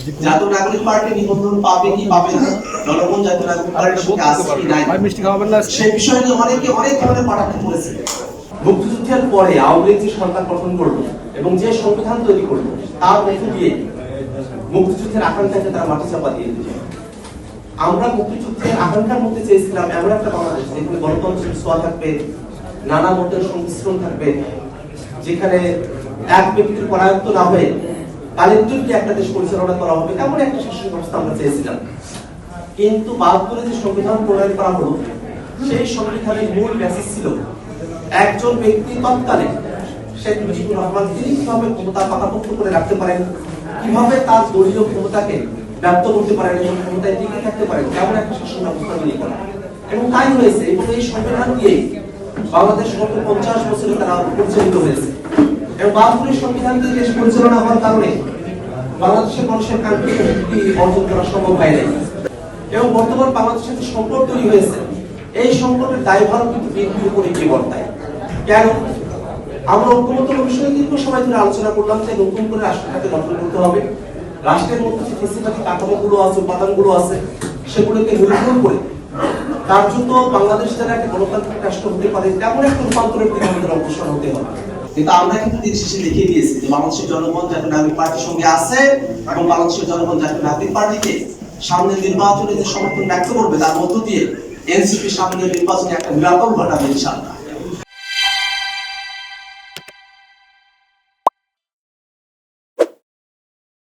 জাতীয় নাগরিক পার্টি নিবন্ধন পাবে কি পাবে না? জনগণ জাতীয় নাগরিক পার্টির সঙ্গে আছে কি নাই? মিষ্টি খাওয়াবেন না সেই বিষয়ে নিয়ে অনেকে অনেক ধরনের পাঠাতে করেছে মুক্তিযুদ্ধের পরে আওয়ামী লীগ যে সরকার গঠন করল এবং যে সংবিধান তৈরি করল তার মধ্য দিয়ে মুক্তিযুদ্ধের আকাঙ্ক্ষাকে তারা মাটি চাপা দিয়ে দিল আমরা মুক্তিযুদ্ধের আকাঙ্ক্ষার মধ্যে চেয়েছিলাম এমন একটা বাংলাদেশ যেখানে গণতন্ত্রের ছোঁয়া থাকবে নানা মতের সংমিশ্রণ থাকবে যেখানে এক ব্যক্তির পরায়ত্ত না হয়ে কালেক্টিভলি একটা দেশ পরিচালনা করা হবে, এমন একটা শাসন ব্যবস্থা আমরা চেয়েছিলাম। কিন্তু বাহাত্তরে যে সংবিধান প্রণয়ন করা হলো, সেই সংবিধানের মূল মেসেজ ছিল একজন ব্যক্তি তৎকালে শেখ মুজিবুর রহমান তিনি কীভাবে ক্ষমতা পাকাপোক্ত করে রাখতে পারেন, কীভাবে তার দলীয় ক্ষমতাকে ব্যক্ত করতে পারেন, এবং ক্ষমতায় টিকে থাকতে পারেন, এমন একটা শাসন ব্যবস্থা তৈরি করা এবং তাই হয়েছে, এবং এই সংবিধান দিয়ে বাংলাদেশ গত পঞ্চাশ বছরে তারা পরিচালিত হয়েছে। বাহাত্তরের সংবিধান দিয়ে দেশ পরিচালনা হওয়ার কারণে বাংলাদেশের মানুষের কাঙ্ক্ষিত মুক্তি অর্জন করা সম্ভব হয় নাই। এবং বর্তমান বাংলাদেশের যে সংকট তৈরি হয়েছে, এই সংকটের দায়ভার কিন্তু বিএনপির উপরে গিয়ে বর্তায়। কেন? আমরা ঐক্যমত্য বিষয়ে দীর্ঘ সময় ধরে আলোচনা করলাম যে নতুন করে রাষ্ট্রটাকে গঠন করতে হবে। রাষ্ট্রের মধ্যে যে ফেসিলিটি কাঠামোগুলো আছে, উপাদানগুলো আছে, সেগুলোকে নির্মূল করে তার জন্য বাংলাদেশ যেন একটা গণতান্ত্রিক রাষ্ট্র হতে পারে, তেমন একটা রূপান্তরের দিকে আমাদের অগ্রসর হতে হবে। কিন্তু আমরা কিন্তু দিন শেষে দেখিয়ে দিয়েছি যে বাংলাদেশের জনগণ জাতীয় নাগরিক পার্টির সঙ্গে আছে এবং বাংলাদেশের জনগণ জাতীয় নাগরিক পার্টিকে সামনে নির্বাচনে যে সমর্থন ব্যক্ত করবে তার মধ্য দিয়ে এনসিপি সামনে নির্বাচনে একটা নিরাপদ ঘটাবে ইনশাআল্লাহ।